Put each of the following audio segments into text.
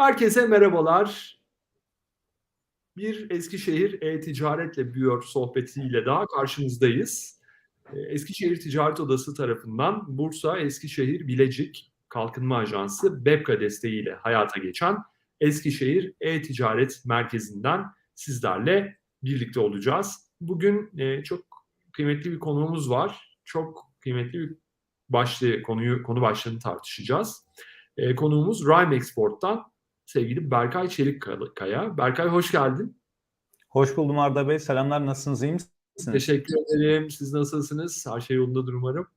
Herkese merhabalar. Bir Eskişehir e-ticaretle büyüyor sohbetiyle daha karşınızdayız. Ee, Eskişehir Ticaret Odası tarafından Bursa Eskişehir Bilecik Kalkınma Ajansı BEPKA desteğiyle hayata geçen Eskişehir E-Ticaret Merkezi'nden sizlerle birlikte olacağız. Bugün e, çok kıymetli bir konuğumuz var. Çok kıymetli bir başlığı, konuyu, konu başlığını tartışacağız. E, konuğumuz Rhyme Export'tan sevgili Berkay Çelikkaya. Berkay hoş geldin. Hoş buldum Arda Bey. Selamlar. Nasılsınız? İyi misiniz? Teşekkür ederim. Siz nasılsınız? Her şey yolundadır umarım.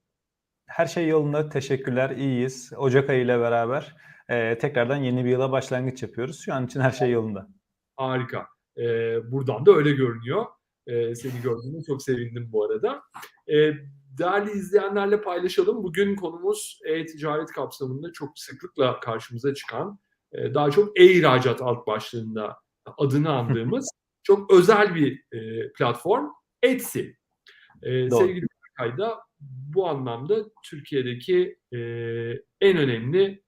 Her şey yolunda. Teşekkürler. İyiyiz. Ocak ayı ile beraber e, tekrardan yeni bir yıla başlangıç yapıyoruz. Şu an için her şey yolunda. Harika. E, buradan da öyle görünüyor. E, seni gördüğüme çok sevindim bu arada. E, değerli izleyenlerle paylaşalım. Bugün konumuz e-ticaret kapsamında çok sıklıkla karşımıza çıkan, e, daha çok e-ihracat alt başlığında adını andığımız çok özel bir e, platform Etsy. E, Doğru. sevgili Berkay da bu anlamda Türkiye'deki e, en önemli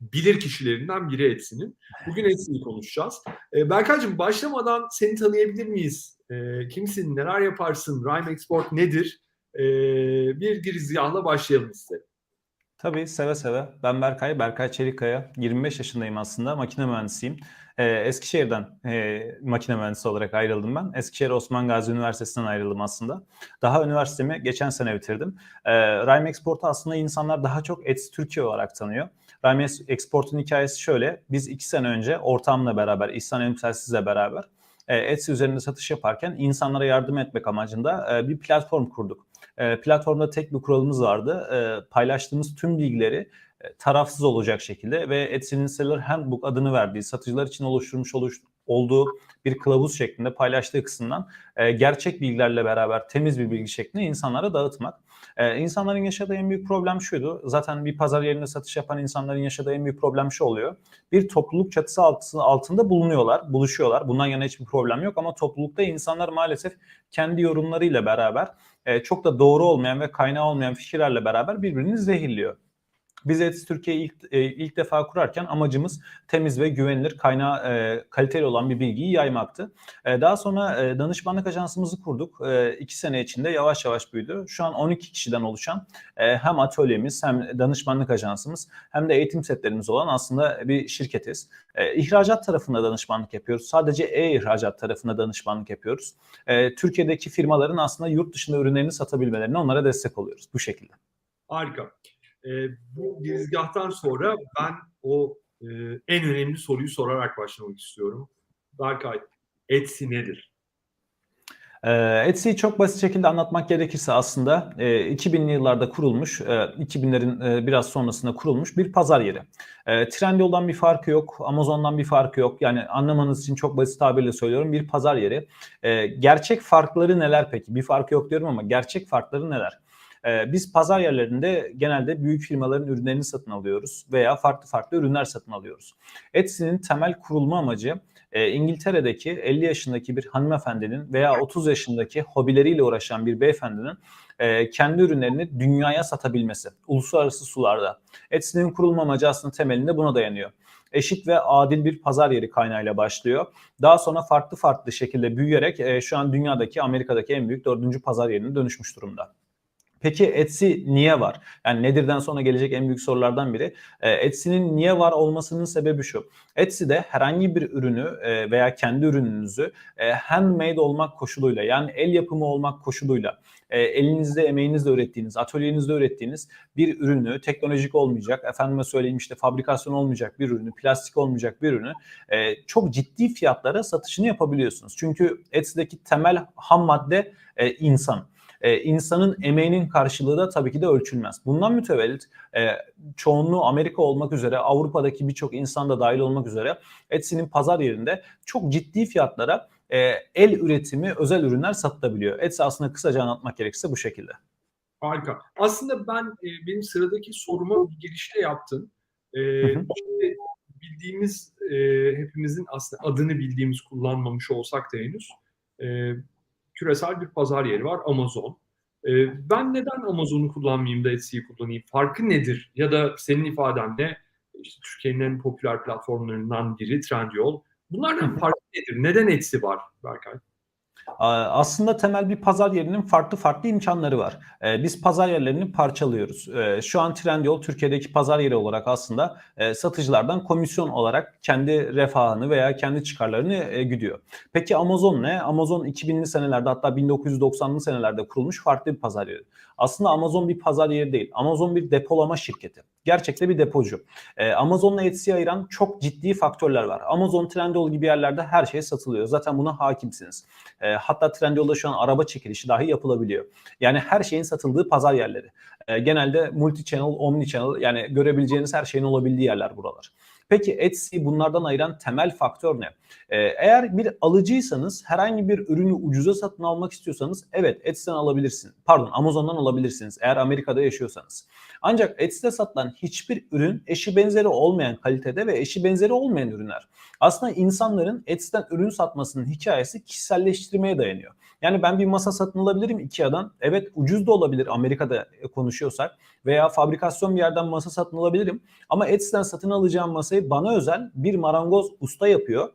bilir kişilerinden biri Etsy'nin. Bugün Etsy'yi konuşacağız. E, Berkay'cığım başlamadan seni tanıyabilir miyiz? E, kimsin, neler yaparsın, Rhyme Export nedir? E, bir girizgahla başlayalım isterim. Tabii seve seve. Ben Berkay, Berkay Çelikkaya. 25 yaşındayım aslında. Makine mühendisiyim. Ee, Eskişehir'den e, makine mühendisi olarak ayrıldım ben. Eskişehir Osman Gazi Üniversitesi'nden ayrıldım aslında. Daha üniversitemi geçen sene bitirdim. Ee, Rhyme Export'u aslında insanlar daha çok Etsy Türkiye olarak tanıyor. Rhyme Export'un hikayesi şöyle. Biz iki sene önce ortamla beraber, İhsan Emselsiz'le beraber e, Etsy üzerinde satış yaparken insanlara yardım etmek amacında e, bir platform kurduk. E, platformda tek bir kuralımız vardı. Paylaştığımız tüm bilgileri tarafsız olacak şekilde ve Etsy'nin Seller Handbook adını verdiği satıcılar için oluşturmuş oluş, olduğu bir kılavuz şeklinde paylaştığı kısımdan gerçek bilgilerle beraber temiz bir bilgi şeklinde insanlara dağıtmak. E, insanların yaşadığı en büyük problem şuydu. Zaten bir pazar yerinde satış yapan insanların yaşadığı en büyük problem şu oluyor. Bir topluluk çatısı altında bulunuyorlar, buluşuyorlar. Bundan yana hiçbir problem yok ama toplulukta insanlar maalesef kendi yorumlarıyla beraber e, çok da doğru olmayan ve kaynağı olmayan fikirlerle beraber birbirini zehirliyor. Biz Etsy Türkiye'yi ilk, e, ilk defa kurarken amacımız temiz ve güvenilir, kaynağı e, kaliteli olan bir bilgiyi yaymaktı. E, daha sonra e, danışmanlık ajansımızı kurduk. E, iki sene içinde yavaş yavaş büyüdü. Şu an 12 kişiden oluşan e, hem atölyemiz hem danışmanlık ajansımız hem de eğitim setlerimiz olan aslında bir şirketiz. E, ihracat tarafında danışmanlık yapıyoruz. Sadece e-ihracat tarafında danışmanlık yapıyoruz. E, Türkiye'deki firmaların aslında yurt dışında ürünlerini satabilmelerine onlara destek oluyoruz bu şekilde. Harika. E, bu girizgahtan sonra ben o e, en önemli soruyu sorarak başlamak istiyorum. Berkay, Etsy nedir? E, Etsy'yi çok basit şekilde anlatmak gerekirse aslında e, 2000'li yıllarda kurulmuş, e, 2000'lerin e, biraz sonrasında kurulmuş bir pazar yeri. E, Trendyol'dan bir farkı yok, Amazon'dan bir farkı yok. Yani anlamanız için çok basit tabirle söylüyorum bir pazar yeri. E, gerçek farkları neler peki? Bir farkı yok diyorum ama gerçek farkları neler? Ee, biz pazar yerlerinde genelde büyük firmaların ürünlerini satın alıyoruz veya farklı farklı ürünler satın alıyoruz. Etsy'nin temel kurulma amacı e, İngiltere'deki 50 yaşındaki bir hanımefendinin veya 30 yaşındaki hobileriyle uğraşan bir beyefendinin e, kendi ürünlerini dünyaya satabilmesi uluslararası sularda. Etsy'nin kurulma amacı aslında temelinde buna dayanıyor eşit ve adil bir pazar yeri kaynağıyla başlıyor. Daha sonra farklı farklı şekilde büyüyerek e, şu an dünyadaki Amerika'daki en büyük dördüncü pazar yerine dönüşmüş durumda. Peki Etsy niye var? Yani nedirden sonra gelecek en büyük sorulardan biri. E, Etsy'nin niye var olmasının sebebi şu. Etsy'de herhangi bir ürünü e, veya kendi ürününüzü e, handmade olmak koşuluyla yani el yapımı olmak koşuluyla e, elinizde emeğinizle ürettiğiniz, atölyenizde ürettiğiniz bir ürünü teknolojik olmayacak, efendime söyleyeyim işte fabrikasyon olmayacak bir ürünü, plastik olmayacak bir ürünü e, çok ciddi fiyatlara satışını yapabiliyorsunuz. Çünkü Etsy'deki temel ham madde e, insan e, insanın emeğinin karşılığı da tabii ki de ölçülmez. Bundan mütevellit e, çoğunluğu Amerika olmak üzere Avrupa'daki birçok insan da dahil olmak üzere Etsy'nin pazar yerinde çok ciddi fiyatlara e, el üretimi özel ürünler satılabiliyor. Etsy aslında kısaca anlatmak gerekirse bu şekilde. Harika. Aslında ben e, benim sıradaki soruma bir girişte yaptın. E, işte bildiğimiz e, hepimizin aslında adını bildiğimiz kullanmamış olsak da henüz e, küresel bir pazar yeri var Amazon. E, ben neden Amazon'u kullanmayayım da Etsy'yi kullanayım? Farkı nedir? Ya da senin ifadenle işte Türkiye'nin en popüler platformlarından biri Trendyol. Bunlardan farkı nedir? Neden Etsy var Berkay? Aslında temel bir pazar yerinin farklı farklı imkanları var. Ee, biz pazar yerlerini parçalıyoruz. Ee, şu an Trendyol Türkiye'deki pazar yeri olarak aslında e, satıcılardan komisyon olarak kendi refahını veya kendi çıkarlarını e, güdüyor. Peki Amazon ne? Amazon 2000'li senelerde hatta 1990'lı senelerde kurulmuş farklı bir pazar yeri. Aslında Amazon bir pazar yeri değil. Amazon bir depolama şirketi. Gerçekte bir depocu. Ee, Amazon'la Etsy'yi ayıran çok ciddi faktörler var. Amazon, Trendyol gibi yerlerde her şey satılıyor. Zaten buna hakimsiniz. Ee, hatta Trendyol'da şu an araba çekilişi dahi yapılabiliyor. Yani her şeyin satıldığı pazar yerleri. Ee, genelde multi channel, omni channel yani görebileceğiniz her şeyin olabildiği yerler buralar. Peki Etsy bunlardan ayıran temel faktör ne? Ee, eğer bir alıcıysanız herhangi bir ürünü ucuza satın almak istiyorsanız evet Etsy'den alabilirsiniz. Pardon Amazon'dan alabilirsiniz eğer Amerika'da yaşıyorsanız. Ancak Etsy'de satılan hiçbir ürün eşi benzeri olmayan kalitede ve eşi benzeri olmayan ürünler. Aslında insanların Etsy'den ürün satmasının hikayesi kişiselleştirmeye dayanıyor. Yani ben bir masa satın alabilirim Ikea'dan. Evet ucuz da olabilir Amerika'da konuşuyorsak veya fabrikasyon bir yerden masa satın alabilirim. Ama Etsy'den satın alacağım masayı bana özel bir marangoz usta yapıyor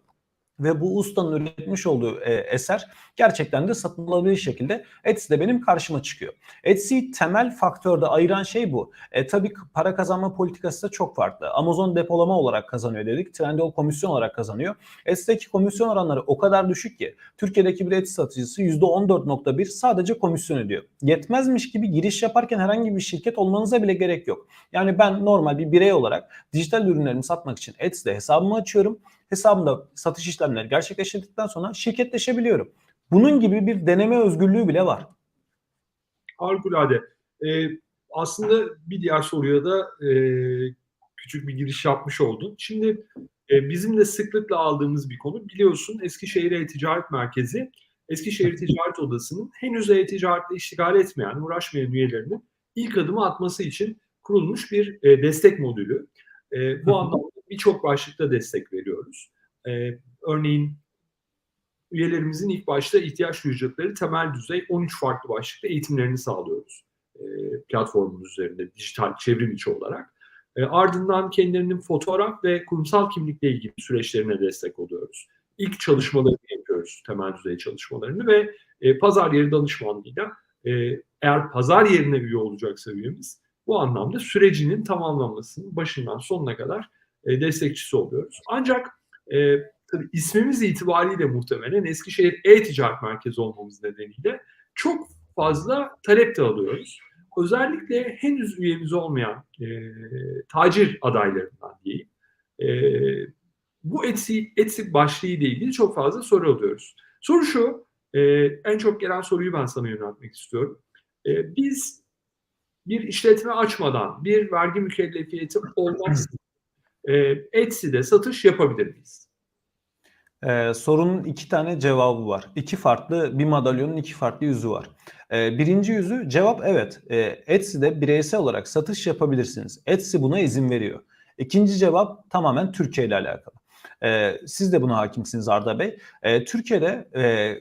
ve bu ustanın üretmiş olduğu e, eser gerçekten de satın alabilir şekilde Etsy'de benim karşıma çıkıyor. Etsy temel faktörde ayıran şey bu. E, tabii para kazanma politikası da çok farklı. Amazon depolama olarak kazanıyor dedik. Trendyol komisyon olarak kazanıyor. Etsy'deki komisyon oranları o kadar düşük ki Türkiye'deki bir Etsy satıcısı %14.1 sadece komisyon ödüyor. Yetmezmiş gibi giriş yaparken herhangi bir şirket olmanıza bile gerek yok. Yani ben normal bir birey olarak dijital ürünlerimi satmak için Etsy'de hesabımı açıyorum hesabımda satış işlemleri gerçekleştirdikten sonra şirketleşebiliyorum. Bunun gibi bir deneme özgürlüğü bile var. Harikulade. Ee, aslında bir diğer soruya da e, küçük bir giriş yapmış oldun. Şimdi e, bizim de sıklıkla aldığımız bir konu biliyorsun Eskişehir E-Ticaret Merkezi Eskişehir Ticaret Odası'nın henüz e-ticaretle iştigal etmeyen, uğraşmayan üyelerinin ilk adımı atması için kurulmuş bir e, destek modülü. E, bu anlamda birçok başlıkta destek veriyoruz. E, örneğin üyelerimizin ilk başta ihtiyaç duyacakları temel düzey 13 farklı başlıkta eğitimlerini sağlıyoruz. E, platformun üzerinde dijital çevrim içi olarak. E, ardından kendilerinin fotoğraf ve kurumsal kimlikle ilgili süreçlerine destek oluyoruz. İlk çalışmalarını yapıyoruz, temel düzey çalışmalarını ve e, pazar yeri danışmanlığıyla e, eğer pazar yerine üye olacaksa üyemiz bu anlamda sürecinin tamamlanmasının başından sonuna kadar e, destekçisi oluyoruz. Ancak e, tabii ismimiz itibariyle muhtemelen Eskişehir E-Ticaret Merkezi olmamız nedeniyle çok fazla talep de alıyoruz. Özellikle henüz üyemiz olmayan e, tacir adaylarından diyeyim. E, bu Etsy, Etsy başlığı ile ilgili çok fazla soru alıyoruz. Soru şu, e, en çok gelen soruyu ben sana yöneltmek istiyorum. E, biz bir işletme açmadan, bir vergi mükellefiyeti olmaksızın e, Etsy'de satış yapabilir miyiz? Ee, sorunun iki tane cevabı var. İki farklı, bir madalyonun iki farklı yüzü var. Ee, birinci yüzü cevap evet. Ee, Etsy'de bireysel olarak satış yapabilirsiniz. Etsy buna izin veriyor. İkinci cevap tamamen Türkiye ile alakalı. Ee, siz de buna hakimsiniz Arda Bey. Ee, Türkiye'de e,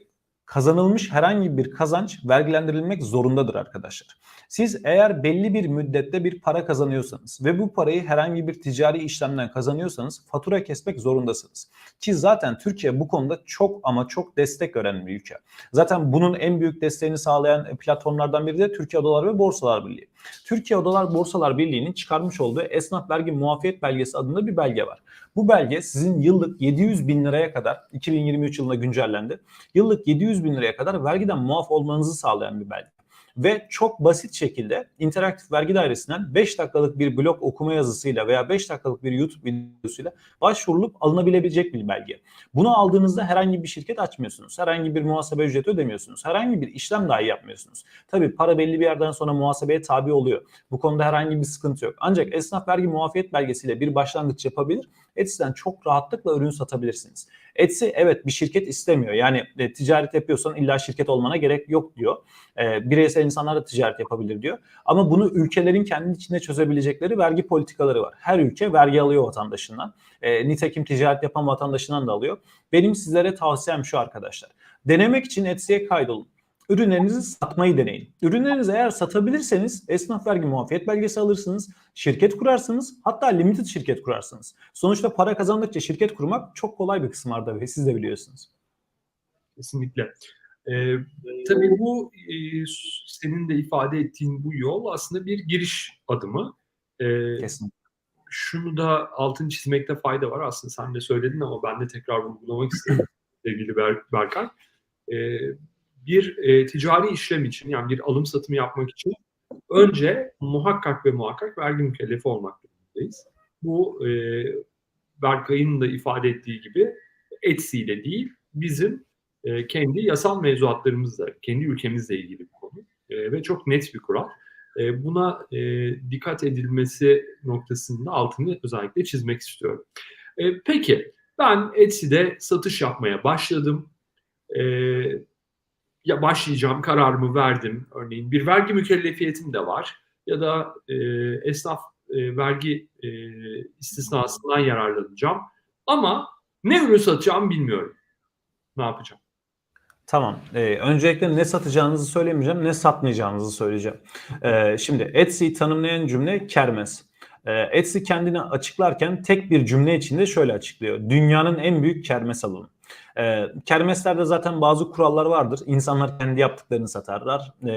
kazanılmış herhangi bir kazanç vergilendirilmek zorundadır arkadaşlar. Siz eğer belli bir müddette bir para kazanıyorsanız ve bu parayı herhangi bir ticari işlemden kazanıyorsanız fatura kesmek zorundasınız. Ki zaten Türkiye bu konuda çok ama çok destek veren bir ülke. Zaten bunun en büyük desteğini sağlayan platformlardan biri de Türkiye Odalar ve Borsalar Birliği. Türkiye Odalar Borsalar Birliği'nin çıkarmış olduğu esnaf vergi muafiyet belgesi adında bir belge var. Bu belge sizin yıllık 700 bin liraya kadar 2023 yılında güncellendi. Yıllık 700 bin liraya kadar vergiden muaf olmanızı sağlayan bir belge ve çok basit şekilde interaktif vergi dairesinden 5 dakikalık bir blog okuma yazısıyla veya 5 dakikalık bir YouTube videosuyla başvurulup alınabilecek bir belge. Bunu aldığınızda herhangi bir şirket açmıyorsunuz. Herhangi bir muhasebe ücreti ödemiyorsunuz. Herhangi bir işlem dahi yapmıyorsunuz. Tabii para belli bir yerden sonra muhasebeye tabi oluyor. Bu konuda herhangi bir sıkıntı yok. Ancak esnaf vergi muafiyet belgesiyle bir başlangıç yapabilir. Etsy'den çok rahatlıkla ürün satabilirsiniz. Etsy evet bir şirket istemiyor. Yani e, ticaret yapıyorsan illa şirket olmana gerek yok diyor. E, bireysel insanlar da ticaret yapabilir diyor. Ama bunu ülkelerin kendi içinde çözebilecekleri vergi politikaları var. Her ülke vergi alıyor vatandaşından. E, nitekim ticaret yapan vatandaşından da alıyor. Benim sizlere tavsiyem şu arkadaşlar. Denemek için Etsy'ye kaydolun. Ürünlerinizi satmayı deneyin. Ürünlerinizi eğer satabilirseniz esnaf vergi muafiyet belgesi alırsınız, şirket kurarsınız, hatta limited şirket kurarsınız. Sonuçta para kazandıkça şirket kurmak çok kolay bir kısım Arda Bey, siz de biliyorsunuz. Kesinlikle. Ee, tabii bu e, senin de ifade ettiğin bu yol aslında bir giriş adımı. Ee, Kesinlikle. şunu da altını çizmekte fayda var. Aslında sen de söyledin ama ben de tekrar vurgulamak istedim sevgili Ber Berkay. Ee, bir e, ticari işlem için yani bir alım satımı yapmak için önce muhakkak ve muhakkak vergi mükellefi olmak durumundayız. Bu e, Berkay'ın da ifade ettiği gibi Etsy ile değil bizim e, kendi yasal mevzuatlarımızla, kendi ülkemizle ilgili bir konu e, ve çok net bir kural. E, buna e, dikkat edilmesi noktasında altını özellikle çizmek istiyorum. E, peki ben Etsy'de satış yapmaya başladım. E, ya başlayacağım, kararımı verdim. Örneğin bir vergi mükellefiyetim de var ya da e, esnaf e, vergi e, istisnasından yararlanacağım. Ama ne ürün satacağımı bilmiyorum. Ne yapacağım? Tamam. Ee, öncelikle ne satacağınızı söylemeyeceğim, ne satmayacağınızı söyleyeceğim. Ee, şimdi Etsy'yi tanımlayan cümle kermes. Ee, Etsy kendini açıklarken tek bir cümle içinde şöyle açıklıyor. Dünyanın en büyük kermes alanı. Ee, kermeslerde zaten bazı kurallar vardır. İnsanlar kendi yaptıklarını satarlar. Ee,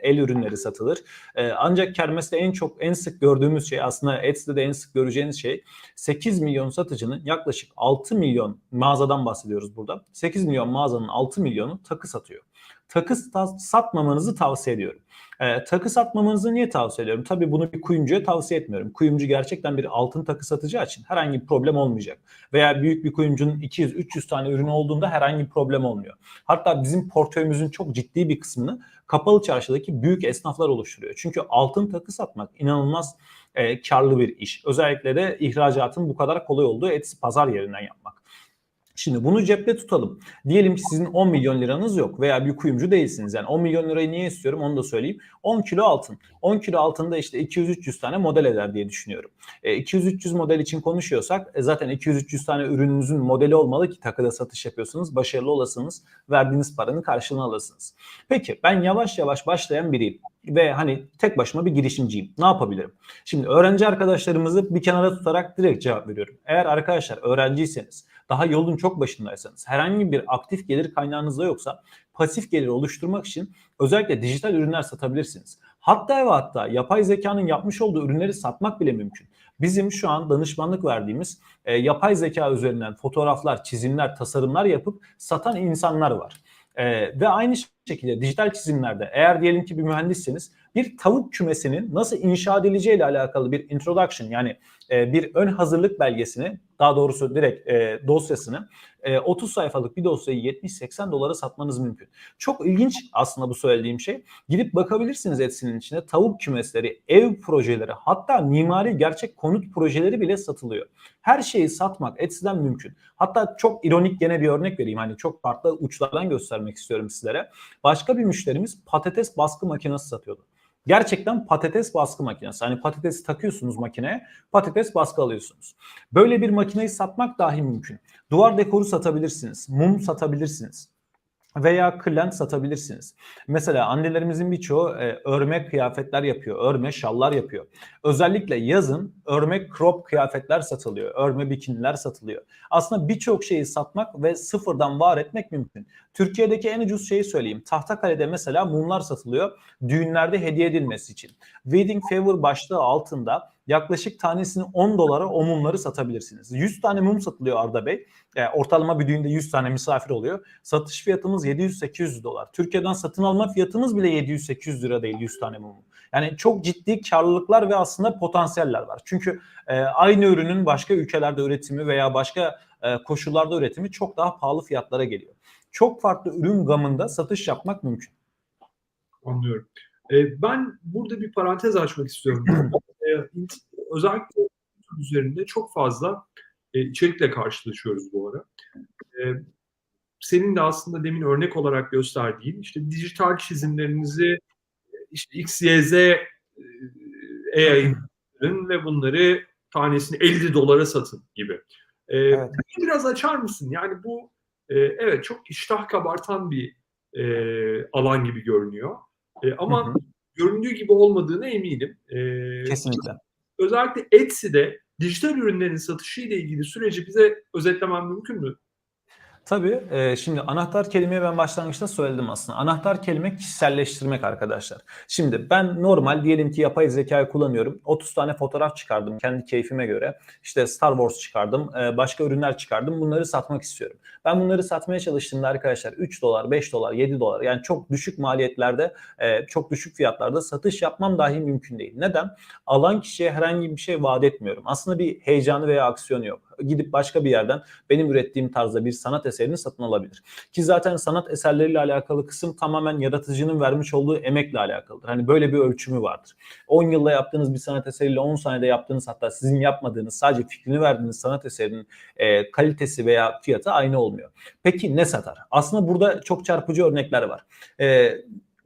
el ürünleri satılır. Ee, ancak kermeste en çok en sık gördüğümüz şey aslında Etsy'de de en sık göreceğiniz şey 8 milyon satıcının yaklaşık 6 milyon mağazadan bahsediyoruz burada. 8 milyon mağazanın 6 milyonu takı satıyor. Takı satmamanızı tavsiye ediyorum. E, takı satmamanızı niye tavsiye ediyorum? Tabii bunu bir kuyumcuya tavsiye etmiyorum. Kuyumcu gerçekten bir altın takı satacağı için herhangi bir problem olmayacak. Veya büyük bir kuyumcunun 200-300 tane ürünü olduğunda herhangi bir problem olmuyor. Hatta bizim portföyümüzün çok ciddi bir kısmını kapalı çarşıdaki büyük esnaflar oluşturuyor. Çünkü altın takı satmak inanılmaz e, karlı bir iş. Özellikle de ihracatın bu kadar kolay olduğu Etsy pazar yerinden yapmak. Şimdi bunu cepte tutalım. Diyelim ki sizin 10 milyon liranız yok veya bir kuyumcu değilsiniz. Yani 10 milyon lirayı niye istiyorum onu da söyleyeyim. 10 kilo altın. 10 kilo altında işte 200-300 tane model eder diye düşünüyorum. E, 200-300 model için konuşuyorsak e, zaten 200-300 tane ürününüzün modeli olmalı ki takıda satış yapıyorsunuz. Başarılı olasınız. Verdiğiniz paranın karşılığını alırsınız. Peki ben yavaş yavaş başlayan biriyim ve hani tek başıma bir girişimciyim. Ne yapabilirim? Şimdi öğrenci arkadaşlarımızı bir kenara tutarak direkt cevap veriyorum. Eğer arkadaşlar öğrenciyseniz, daha yolun çok başındaysanız, herhangi bir aktif gelir kaynağınız da yoksa pasif gelir oluşturmak için özellikle dijital ürünler satabilirsiniz. Hatta ve hatta yapay zekanın yapmış olduğu ürünleri satmak bile mümkün. Bizim şu an danışmanlık verdiğimiz e, yapay zeka üzerinden fotoğraflar, çizimler, tasarımlar yapıp satan insanlar var. Ee, ve aynı şekilde dijital çizimlerde eğer diyelim ki bir mühendisseniz bir tavuk kümesinin nasıl inşa edileceği ile alakalı bir introduction yani e, bir ön hazırlık belgesini daha doğrusu direkt e, dosyasını e, 30 sayfalık bir dosyayı 70-80 dolara satmanız mümkün. Çok ilginç aslında bu söylediğim şey. Gidip bakabilirsiniz Etsy'nin içinde tavuk kümesleri, ev projeleri hatta mimari gerçek konut projeleri bile satılıyor. Her şeyi satmak Etsy'den mümkün. Hatta çok ironik gene bir örnek vereyim. Hani çok farklı uçlardan göstermek istiyorum sizlere. Başka bir müşterimiz patates baskı makinesi satıyordu. Gerçekten patates baskı makinesi. Hani patatesi takıyorsunuz makineye, patates baskı alıyorsunuz. Böyle bir makineyi satmak dahi mümkün. Duvar dekoru satabilirsiniz, mum satabilirsiniz veya kırlent satabilirsiniz. Mesela annelerimizin birçoğu e, örme kıyafetler yapıyor, örme şallar yapıyor. Özellikle yazın örme crop kıyafetler satılıyor, örme bikiniler satılıyor. Aslında birçok şeyi satmak ve sıfırdan var etmek mümkün. Türkiye'deki en ucuz şeyi söyleyeyim. Tahtakale'de mesela mumlar satılıyor düğünlerde hediye edilmesi için. Wedding Favor başlığı altında yaklaşık tanesini 10 dolara o mumları satabilirsiniz. 100 tane mum satılıyor Arda Bey. E, ortalama bir düğünde 100 tane misafir oluyor. Satış fiyatımız 700-800 dolar. Türkiye'den satın alma fiyatımız bile 700-800 lira değil 100 tane mum. Yani çok ciddi karlılıklar ve aslında potansiyeller var. Çünkü e, aynı ürünün başka ülkelerde üretimi veya başka e, koşullarda üretimi çok daha pahalı fiyatlara geliyor. Çok farklı ürün gamında satış yapmak mümkün. Anlıyorum. E, ben burada bir parantez açmak istiyorum. e, özellikle üzerinde çok fazla e, içerikle karşılaşıyoruz bu ara. E, senin de aslında demin örnek olarak gösterdiğin işte dijital çizimlerinizi işte X, Y, Z e, ve bunları tanesini 50 dolara satın gibi. E, evet. Biraz açar mısın? Yani bu e, evet çok iştah kabartan bir e, alan gibi görünüyor. E, ama Hı hı. Göründüğü gibi olmadığına eminim. E, Kesinlikle. özellikle Etsy'de dijital ürünlerin satışı ile ilgili süreci bize özetlemen mümkün mü? Tabii. şimdi anahtar kelimeyi ben başlangıçta söyledim aslında. Anahtar kelime kişiselleştirmek arkadaşlar. Şimdi ben normal diyelim ki yapay zekayı kullanıyorum. 30 tane fotoğraf çıkardım kendi keyfime göre. İşte Star Wars çıkardım, başka ürünler çıkardım. Bunları satmak istiyorum. Ben bunları satmaya çalıştığımda arkadaşlar 3 dolar, 5 dolar, 7 dolar yani çok düşük maliyetlerde, çok düşük fiyatlarda satış yapmam dahi mümkün değil. Neden? Alan kişiye herhangi bir şey vaat etmiyorum. Aslında bir heyecanı veya aksiyonu yok. Gidip başka bir yerden benim ürettiğim tarzda bir sanat eserini satın alabilir. Ki zaten sanat eserleriyle alakalı kısım tamamen yaratıcının vermiş olduğu emekle alakalıdır. Hani böyle bir ölçümü vardır. 10 yılda yaptığınız bir sanat eseriyle 10 saniyede yaptığınız hatta sizin yapmadığınız sadece fikrini verdiğiniz sanat eserinin e, kalitesi veya fiyatı aynı olmuyor. Peki ne satar? Aslında burada çok çarpıcı örnekler var. E,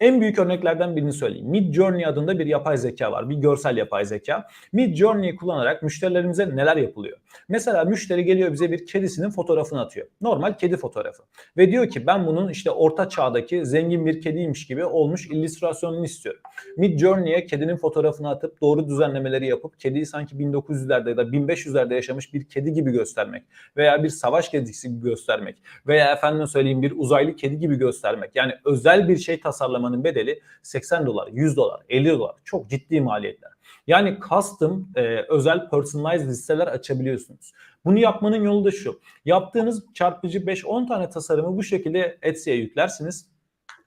en büyük örneklerden birini söyleyeyim. Mid Journey adında bir yapay zeka var. Bir görsel yapay zeka. Mid Journey'i kullanarak müşterilerimize neler yapılıyor? Mesela müşteri geliyor bize bir kedisinin fotoğrafını atıyor. Normal kedi fotoğrafı. Ve diyor ki ben bunun işte orta çağdaki zengin bir kediymiş gibi olmuş illüstrasyonunu istiyorum. Mid Journey'e kedinin fotoğrafını atıp doğru düzenlemeleri yapıp kediyi sanki 1900'lerde ya da 1500'lerde yaşamış bir kedi gibi göstermek veya bir savaş kedisi gibi göstermek veya efendim söyleyeyim bir uzaylı kedi gibi göstermek. Yani özel bir şey tasarlamanın bedeli 80 dolar, 100 dolar, 50 dolar. Çok ciddi maliyetler. Yani custom, e, özel personalized listeler açabiliyorsunuz. Bunu yapmanın yolu da şu. Yaptığınız çarpıcı 5-10 tane tasarımı bu şekilde Etsy'ye yüklersiniz.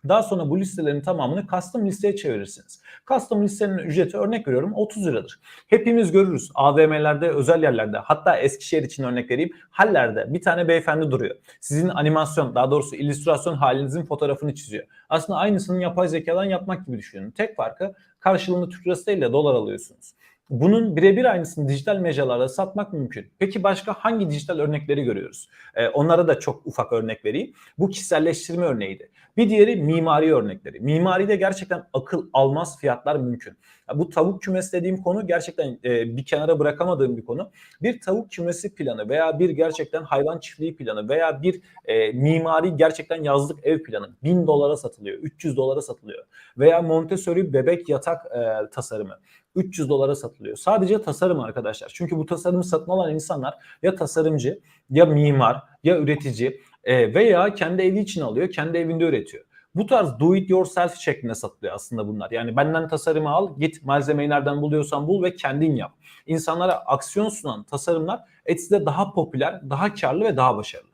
Daha sonra bu listelerin tamamını custom listeye çevirirsiniz. Custom listenin ücreti örnek veriyorum 30 liradır. Hepimiz görürüz AVM'lerde, özel yerlerde hatta Eskişehir için örnek vereyim. Hallerde bir tane beyefendi duruyor. Sizin animasyon daha doğrusu illüstrasyon halinizin fotoğrafını çiziyor. Aslında aynısını yapay zekadan yapmak gibi düşünün. Tek farkı karşılığında Türk lirası de dolar alıyorsunuz. Bunun birebir aynısını dijital mecralarda satmak mümkün. Peki başka hangi dijital örnekleri görüyoruz? Ee, onlara da çok ufak örnek vereyim. Bu kişiselleştirme örneğiydi. Bir diğeri mimari örnekleri. Mimaride gerçekten akıl almaz fiyatlar mümkün. Bu tavuk kümesi dediğim konu gerçekten e, bir kenara bırakamadığım bir konu. Bir tavuk kümesi planı veya bir gerçekten hayvan çiftliği planı veya bir e, mimari gerçekten yazlık ev planı 1000 dolara satılıyor, 300 dolara satılıyor. Veya Montessori bebek yatak e, tasarımı 300 dolara satılıyor. Sadece tasarım arkadaşlar. Çünkü bu tasarımı satın alan insanlar ya tasarımcı, ya mimar, ya üretici e, veya kendi evi için alıyor, kendi evinde üretiyor. Bu tarz do it yourself şeklinde satılıyor aslında bunlar. Yani benden tasarımı al, git malzemeyi nereden buluyorsan bul ve kendin yap. İnsanlara aksiyon sunan tasarımlar Etsy'de daha popüler, daha karlı ve daha başarılı.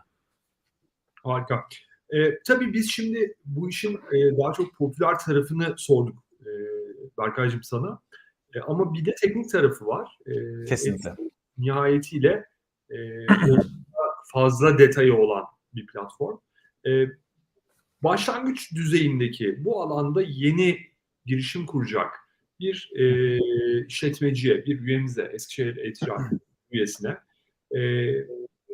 Harika. E, tabii biz şimdi bu işin e, daha çok popüler tarafını sorduk e, Berkay'cığım sana. E, ama bir de teknik tarafı var. E, Kesinlikle. Etsy nihayetiyle e, fazla detayı olan bir platform. E, başlangıç düzeyindeki bu alanda yeni girişim kuracak bir e, işletmeciye, bir üyemize, Eskişehir E-Ticaret üyesine e,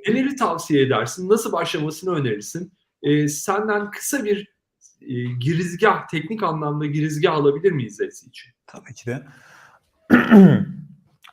neleri tavsiye edersin? Nasıl başlamasını önerirsin? E, senden kısa bir e, girizgah, teknik anlamda girizgah alabilir miyiz Etsy için? Tabii ki de.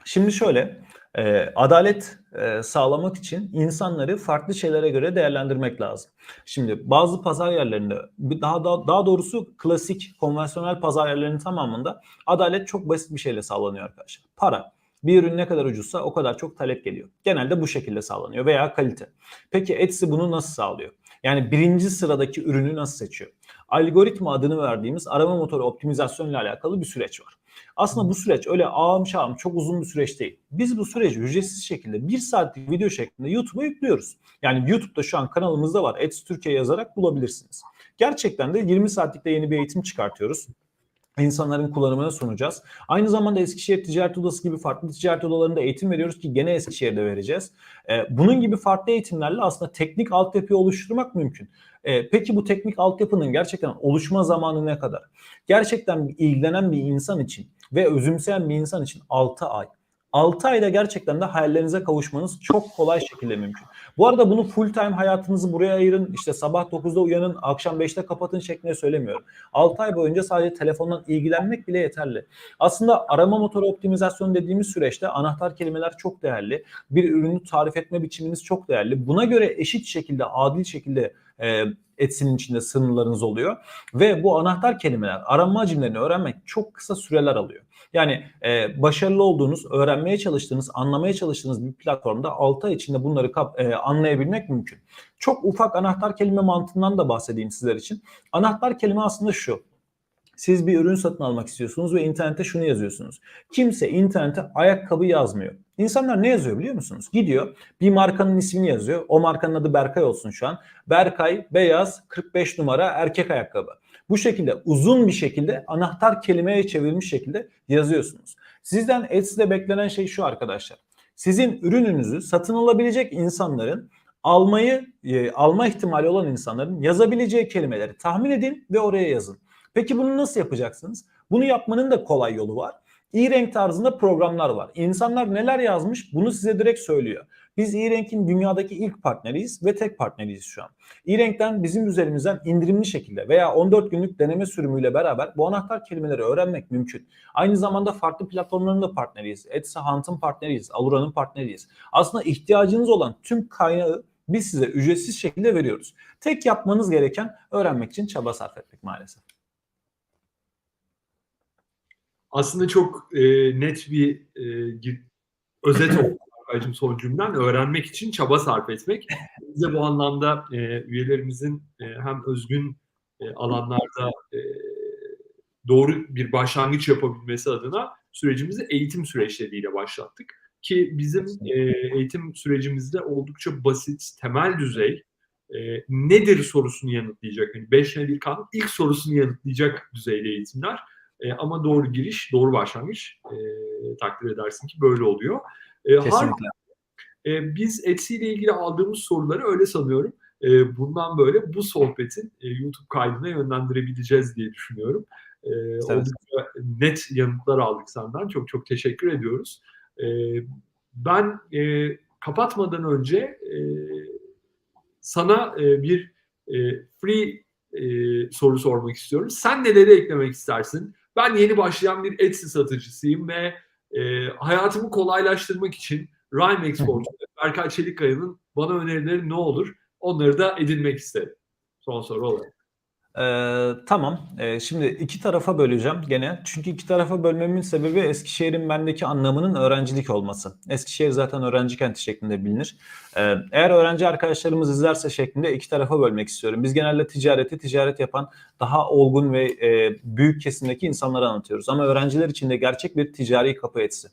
Şimdi şöyle, e, adalet e, sağlamak için insanları farklı şeylere göre değerlendirmek lazım. Şimdi bazı pazar yerlerinde, daha daha, daha doğrusu klasik, konvansiyonel pazar yerlerinin tamamında adalet çok basit bir şeyle sağlanıyor arkadaşlar. Para. Bir ürün ne kadar ucuzsa o kadar çok talep geliyor. Genelde bu şekilde sağlanıyor veya kalite. Peki Etsy bunu nasıl sağlıyor? Yani birinci sıradaki ürünü nasıl seçiyor? Algoritma adını verdiğimiz arama motoru optimizasyonu ile alakalı bir süreç var. Aslında bu süreç öyle ağım şağım çok uzun bir süreç değil. Biz bu süreci ücretsiz şekilde bir saatlik video şeklinde YouTube'a yüklüyoruz. Yani YouTube'da şu an kanalımızda var. Etsy Türkiye yazarak bulabilirsiniz. Gerçekten de 20 saatlikte yeni bir eğitim çıkartıyoruz insanların kullanımına sunacağız. Aynı zamanda Eskişehir Ticaret Odası gibi farklı ticaret odalarında eğitim veriyoruz ki gene Eskişehir'de vereceğiz. Bunun gibi farklı eğitimlerle aslında teknik altyapıyı oluşturmak mümkün. Peki bu teknik altyapının gerçekten oluşma zamanı ne kadar? Gerçekten ilgilenen bir insan için ve özümseyen bir insan için 6 ay. 6 ayda gerçekten de hayallerinize kavuşmanız çok kolay şekilde mümkün. Bu arada bunu full time hayatınızı buraya ayırın. İşte sabah 9'da uyanın, akşam 5'te kapatın şeklinde söylemiyorum. 6 ay boyunca sadece telefondan ilgilenmek bile yeterli. Aslında arama motoru optimizasyonu dediğimiz süreçte anahtar kelimeler çok değerli. Bir ürünü tarif etme biçiminiz çok değerli. Buna göre eşit şekilde, adil şekilde e, Etsy'nin içinde sınırlarınız oluyor. Ve bu anahtar kelimeler, arama hacimlerini öğrenmek çok kısa süreler alıyor. Yani e, başarılı olduğunuz, öğrenmeye çalıştığınız, anlamaya çalıştığınız bir platformda 6 ay içinde bunları kap, e, anlayabilmek mümkün. Çok ufak anahtar kelime mantığından da bahsedeyim sizler için. Anahtar kelime aslında şu. Siz bir ürün satın almak istiyorsunuz ve internete şunu yazıyorsunuz. Kimse internete ayakkabı yazmıyor. İnsanlar ne yazıyor biliyor musunuz? Gidiyor bir markanın ismini yazıyor. O markanın adı Berkay olsun şu an. Berkay beyaz 45 numara erkek ayakkabı. Bu şekilde uzun bir şekilde anahtar kelimeye çevrilmiş şekilde yazıyorsunuz. Sizden Etsy'de beklenen şey şu arkadaşlar. Sizin ürününüzü satın alabilecek insanların almayı e, alma ihtimali olan insanların yazabileceği kelimeleri tahmin edin ve oraya yazın. Peki bunu nasıl yapacaksınız? Bunu yapmanın da kolay yolu var. E-Rank tarzında programlar var. İnsanlar neler yazmış bunu size direkt söylüyor. Biz E-Rank'in dünyadaki ilk partneriyiz ve tek partneriyiz şu an. E-Rank'ten bizim üzerimizden indirimli şekilde veya 14 günlük deneme sürümüyle beraber bu anahtar kelimeleri öğrenmek mümkün. Aynı zamanda farklı platformların da partneriyiz. Etsy Hunt'ın partneriyiz, Alura'nın partneriyiz. Aslında ihtiyacınız olan tüm kaynağı biz size ücretsiz şekilde veriyoruz. Tek yapmanız gereken öğrenmek için çaba sarf etmek maalesef. Aslında çok e, net bir e, özet oldu Berkay'cığım son cümlen. Öğrenmek için çaba sarf etmek. Biz de bu anlamda e, üyelerimizin e, hem özgün e, alanlarda e, doğru bir başlangıç yapabilmesi adına sürecimizi eğitim süreçleriyle başlattık. Ki bizim e, eğitim sürecimizde oldukça basit, temel düzey e, nedir sorusunu yanıtlayacak. Yani 5 nedir kan ilk sorusunu yanıtlayacak düzeyde eğitimler. E, ama doğru giriş, doğru başlangıç e, takdir edersin ki böyle oluyor. E, Kesinlikle. e, biz Etsy ile ilgili aldığımız soruları öyle sanıyorum. E, bundan böyle bu sohbetin e, YouTube kaydına yönlendirebileceğiz diye düşünüyorum. Evet. Oldukça net yanıtlar aldık senden. Çok çok teşekkür ediyoruz. Ben kapatmadan önce sana bir free soru sormak istiyorum. Sen neleri eklemek istersin? Ben yeni başlayan bir Etsy satıcısıyım ve e, hayatımı kolaylaştırmak için Rhyme Export'ta Berkay Çelikkaya'nın bana önerileri ne olur? Onları da edinmek isterim. Son soru olarak. Ee, tamam. Ee, şimdi iki tarafa böleceğim gene. Çünkü iki tarafa bölmemin sebebi Eskişehir'in bendeki anlamının öğrencilik olması. Eskişehir zaten öğrenci kenti şeklinde bilinir. Ee, eğer öğrenci arkadaşlarımız izlerse şeklinde iki tarafa bölmek istiyorum. Biz genelde ticareti, ticaret yapan daha olgun ve e, büyük kesimdeki insanları anlatıyoruz. Ama öğrenciler için de gerçek bir ticari kapı etsi.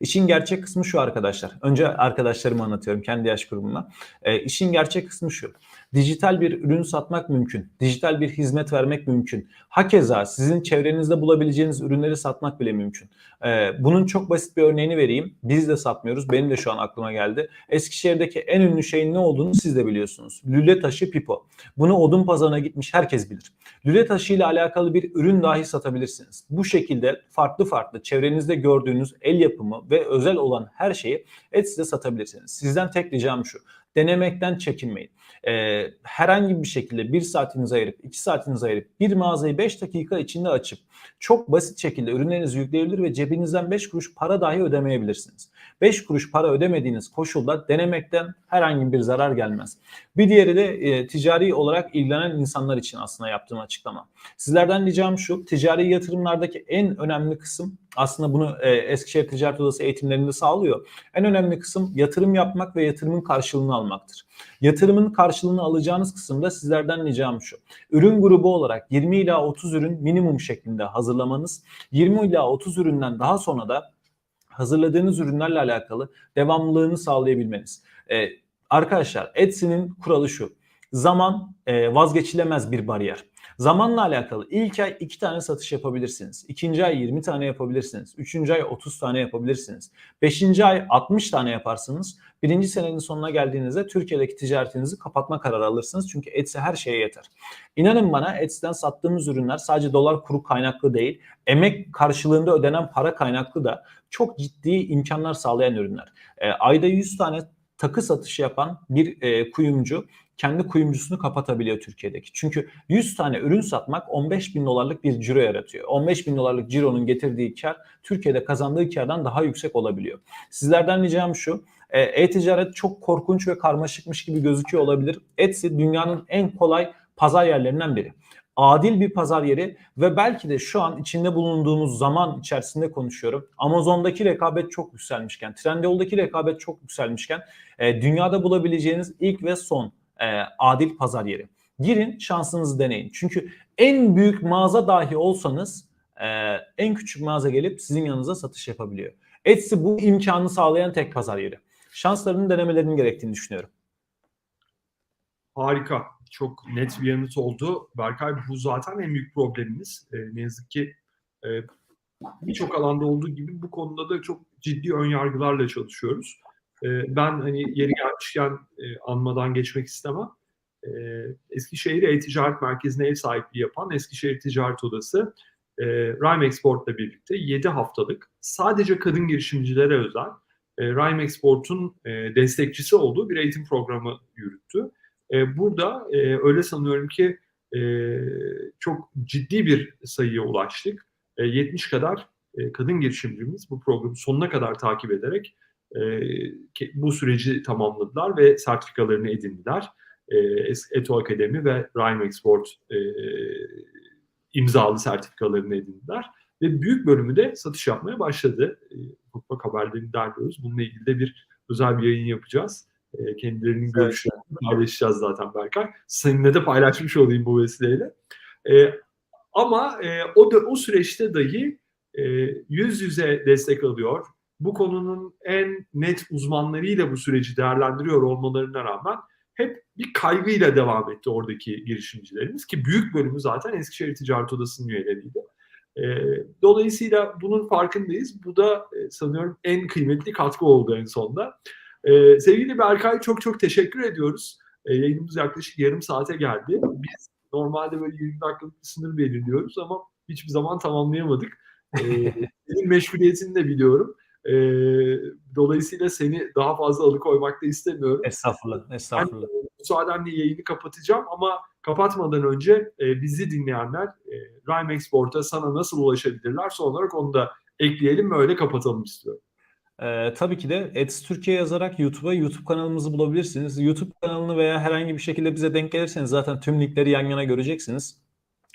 İşin gerçek kısmı şu arkadaşlar. Önce arkadaşlarıma anlatıyorum kendi yaş grubuma. E, işin gerçek kısmı şu. Dijital bir ürün satmak mümkün. Dijital bir hizmet vermek mümkün. Hakeza sizin çevrenizde bulabileceğiniz ürünleri satmak bile mümkün. Ee, bunun çok basit bir örneğini vereyim. Biz de satmıyoruz. Benim de şu an aklıma geldi. Eskişehir'deki en ünlü şeyin ne olduğunu siz de biliyorsunuz. Lüle taşı pipo. Bunu odun pazarına gitmiş herkes bilir. Lüle taşı ile alakalı bir ürün dahi satabilirsiniz. Bu şekilde farklı farklı çevrenizde gördüğünüz el yapımı ve özel olan her şeyi Etsy'de satabilirsiniz. Sizden tek ricam şu. Denemekten çekinmeyin e, herhangi bir şekilde bir saatinizi ayırıp iki saatinizi ayırıp bir mağazayı 5 dakika içinde açıp çok basit şekilde ürünlerinizi yükleyebilir ve cebinizden 5 kuruş para dahi ödemeyebilirsiniz. 5 kuruş para ödemediğiniz koşulda denemekten herhangi bir zarar gelmez. Bir diğeri de e, ticari olarak ilgilenen insanlar için aslında yaptığım açıklama. Sizlerden ricam şu, ticari yatırımlardaki en önemli kısım aslında bunu e, Eskişehir Ticaret Odası eğitimlerinde sağlıyor. En önemli kısım yatırım yapmak ve yatırımın karşılığını almaktır. Yatırımın karşılığını alacağınız kısımda sizlerden ricam şu. Ürün grubu olarak 20 ila 30 ürün minimum şeklinde hazırlamanız, 20 ila 30 üründen daha sonra da hazırladığınız ürünlerle alakalı devamlılığını sağlayabilmeniz. Ee, arkadaşlar Etsy'nin kuralı şu. Zaman e, vazgeçilemez bir bariyer. Zamanla alakalı ilk ay 2 tane satış yapabilirsiniz. İkinci ay 20 tane yapabilirsiniz. Üçüncü ay 30 tane yapabilirsiniz. Beşinci ay 60 tane yaparsınız. Birinci senenin sonuna geldiğinizde Türkiye'deki ticaretinizi kapatma kararı alırsınız. Çünkü Etsy her şeye yeter. İnanın bana Etsy'den sattığımız ürünler sadece dolar kuru kaynaklı değil, emek karşılığında ödenen para kaynaklı da çok ciddi imkanlar sağlayan ürünler. E, ayda 100 tane takı satışı yapan bir e, kuyumcu kendi kuyumcusunu kapatabiliyor Türkiye'deki. Çünkü 100 tane ürün satmak 15 bin dolarlık bir ciro yaratıyor. 15 bin dolarlık cironun getirdiği kar Türkiye'de kazandığı kardan daha yüksek olabiliyor. Sizlerden ricam şu E, E-ticaret çok korkunç ve karmaşıkmış gibi gözüküyor olabilir. Etsy dünyanın en kolay pazar yerlerinden biri. Adil bir pazar yeri ve belki de şu an içinde bulunduğumuz zaman içerisinde konuşuyorum. Amazon'daki rekabet çok yükselmişken, Trendyol'daki rekabet çok yükselmişken e, dünyada bulabileceğiniz ilk ve son e, adil pazar yeri. Girin şansınızı deneyin. Çünkü en büyük mağaza dahi olsanız e, en küçük mağaza gelip sizin yanınıza satış yapabiliyor. Etsy bu imkanı sağlayan tek pazar yeri. Şanslarının denemelerinin gerektiğini düşünüyorum. Harika. Çok net bir yanıt oldu. Berkay bu zaten en büyük problemimiz. E, ne yazık ki e, birçok alanda olduğu gibi bu konuda da çok ciddi ön yargılarla çalışıyoruz. E, ben hani yeri gelmişken e, anmadan geçmek istemem. E, Eskişehir E-Ticaret Merkezi'ne ev sahipliği yapan Eskişehir Ticaret Odası e, Rime Export'la birlikte 7 haftalık sadece kadın girişimcilere özel e, Rime Export'un e, destekçisi olduğu bir eğitim programı yürüttü. E, burada e, öyle sanıyorum ki e, çok ciddi bir sayıya ulaştık. E, 70 kadar e, kadın girişimcimiz bu programı sonuna kadar takip ederek bu süreci tamamladılar ve sertifikalarını edindiler. E, Eto Akademi ve Rime Export e, imzalı sertifikalarını edindiler. Ve büyük bölümü de satış yapmaya başladı. E, Mutfak haberlerini derliyoruz. Bununla ilgili de bir özel bir yayın yapacağız. E, kendilerinin görüşlerini paylaşacağız zaten Berkay. Seninle de paylaşmış olayım bu vesileyle. E, ama e, o da o süreçte dahi e, yüz yüze destek alıyor. Bu konunun en net uzmanlarıyla bu süreci değerlendiriyor olmalarına rağmen hep bir kaygıyla devam etti oradaki girişimcilerimiz ki büyük bölümü zaten Eskişehir Ticaret Odası'nın üyeleriydi. E, dolayısıyla bunun farkındayız. Bu da e, sanıyorum en kıymetli katkı oldu en sonunda. E, sevgili Berkay çok çok teşekkür ediyoruz. E, yayınımız yaklaşık yarım saate geldi. Biz normalde böyle 20 dakikalık bir sınır belirliyoruz ama hiçbir zaman tamamlayamadık. E, senin meşguliyetini de biliyorum. E, dolayısıyla seni daha fazla alıkoymak da istemiyorum. Estağfurullah, estağfurullah. Müsaadenle yayını kapatacağım ama kapatmadan önce e, bizi dinleyenler e, Rime Export'a sana nasıl ulaşabilirler? Son olarak onu da ekleyelim ve öyle kapatalım istiyorum. Ee, tabii ki de Etsy Türkiye yazarak YouTube'a YouTube kanalımızı bulabilirsiniz. YouTube kanalını veya herhangi bir şekilde bize denk gelirseniz zaten tüm linkleri yan yana göreceksiniz.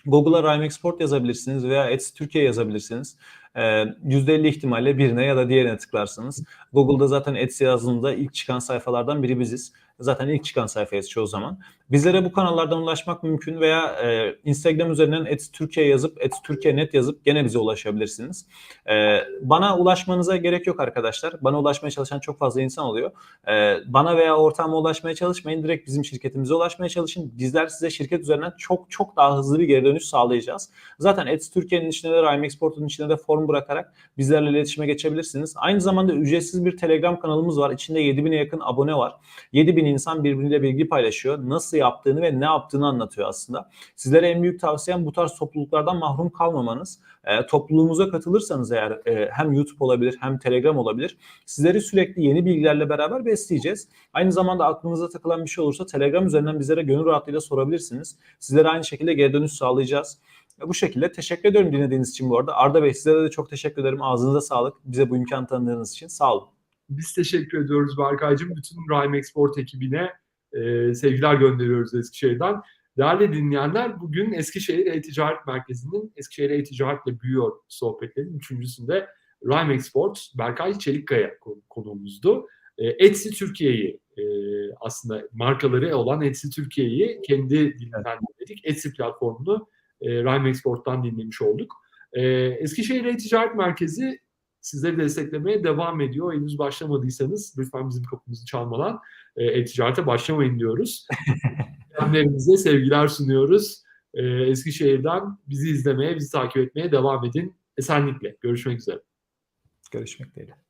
Google'a Rime Export yazabilirsiniz veya Etsy Türkiye yazabilirsiniz. Ee, %50 ihtimalle birine ya da diğerine tıklarsınız. Google'da zaten Etsy yazdığında ilk çıkan sayfalardan biri biziz. Zaten ilk çıkan sayfayız çoğu zaman. Bizlere bu kanallardan ulaşmak mümkün veya e, Instagram üzerinden Etsy Türkiye yazıp Türkiye net yazıp gene bize ulaşabilirsiniz. Ee, bana ulaşmanıza gerek yok arkadaşlar. Bana ulaşmaya çalışan çok fazla insan oluyor. Ee, bana veya ortağıma ulaşmaya çalışmayın. Direkt bizim şirketimize ulaşmaya çalışın. Bizler size şirket üzerinden çok çok daha hızlı bir geri dönüş sağlayacağız. Zaten Etsy Türkiye'nin içine de Rime Export'un içine de form bırakarak bizlerle iletişime geçebilirsiniz. Aynı zamanda ücretsiz bir Telegram kanalımız var. İçinde 7000'e yakın abone var. 7000 insan birbiriyle bilgi paylaşıyor. Nasıl yaptığını ve ne yaptığını anlatıyor aslında. Sizlere en büyük tavsiyem bu tarz topluluklardan mahrum kalmamanız. E, topluluğumuza katılırsanız eğer e, hem YouTube olabilir hem Telegram olabilir. Sizleri sürekli yeni bilgilerle beraber besleyeceğiz. Aynı zamanda aklınıza takılan bir şey olursa Telegram üzerinden bizlere gönül rahatlığıyla sorabilirsiniz. Sizlere aynı şekilde geri dönüş sağlayacağız. Bu şekilde teşekkür ediyorum dinlediğiniz için bu arada. Arda Bey size de çok teşekkür ederim. Ağzınıza sağlık. Bize bu imkan tanıdığınız için. Sağ olun. Biz teşekkür ediyoruz Berkay'cığım. Bütün Rime Export ekibine e, sevgiler gönderiyoruz Eskişehir'den. Değerli dinleyenler bugün Eskişehir E-Ticaret Merkezi'nin Eskişehir E-Ticaret'le büyüyor sohbetlerinin üçüncüsünde Rime Export Berkay Çelikkaya konu- konuğumuzdu. E, Etsy Türkiye'yi e, aslında markaları olan Etsy Türkiye'yi kendi dilinden dinledik. Etsy platformunu e, Rime Export'tan dinlemiş olduk. E, Eskişehir E-Ticaret Merkezi sizleri desteklemeye devam ediyor. Henüz başlamadıysanız lütfen bizim kapımızı çalmadan e, e-ticarete başlamayın diyoruz. Dinleyenlerimize sevgiler sunuyoruz. E, Eskişehir'den bizi izlemeye, bizi takip etmeye devam edin. Esenlikle. Görüşmek üzere. Görüşmek dileğiyle.